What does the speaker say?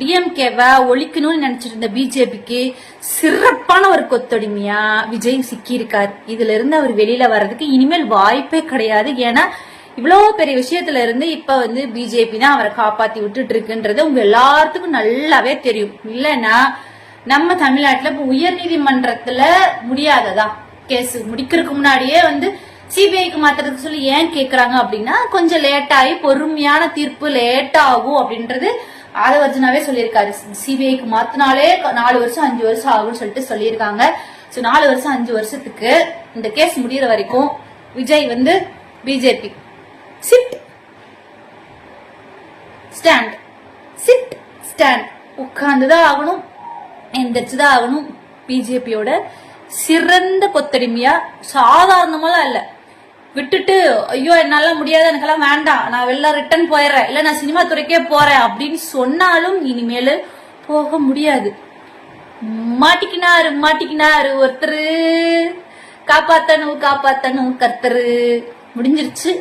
டிஎம்கேவை ஒழிக்கணும்னு நினைச்சிருந்த பிஜேபிக்கு சிறப்பான ஒரு கொத்தடிமையா விஜய் சிக்கியிருக்கார். இதுல இருந்து அவர் வெளியில வர்றதுக்கு இனிமேல் வாய்ப்பே கிடையாது. ஏன்னா இவ்வளவு பெரிய விஷயத்துல இருந்து இப்ப வந்து பிஜேபி தான் அவரை காப்பாத்தி விட்டுட்டு இருக்குன்றது உங்க எல்லாத்துக்கும் நல்லாவே தெரியும். இல்லைன்னா நம்ம தமிழ்நாட்டுல இப்ப உயர் நீதிமன்றத்துல முடியாததா? கேஸ் முடிக்கிறதுக்கு முன்னாடியே வந்து சிபிஐக்கு மாத்துறதுக்கு சொல்லி ஏன் கேக்குறாங்க அப்படின்னா கொஞ்சம் லேட் ஆகி பொறுமையான தீர்ப்பு லேட் ஆகும் அப்படின்றது ஆதவர்ஜனாவே சொல்லியிருக்காரு. சிபிஐக்கு மாத்தினாலே நாலு வருஷம் அஞ்சு வருஷம் ஆகும்னு சொல்லிட்டு சொல்லியிருக்காங்க. சோ நாலு வருஷம் அஞ்சு வருஷத்துக்கு இந்த கேஸ் முடியிற வரைக்கும் விஜய் வந்து BJP sit stand sit stand உட்கார்ந்துதான் ஆகணும். எந்திரிச்சுதான் ஆகணும். பிஜேபியோட சிறந்த கொத்தடிமையா சாதாரணமெல்லாம் இல்லை. விட்டுட்டு ஐயோ என்னால முடியாது எனக்கெல்லாம் வேண்டாம். நான் வெளில ரிட்டர்ன் போயிடுறேன். இல்ல நான் சினிமா துறைக்கே போறேன். அப்படின்னு சொன்னாலும் இனிமேல் போக முடியாது. மாட்டிக்கினாரு மாட்டிக்கினாரு ஒருத்தரு. காப்பாத்தனும் காப்பாத்தனும் கர்த்தரு. முடிஞ்சிருச்சு.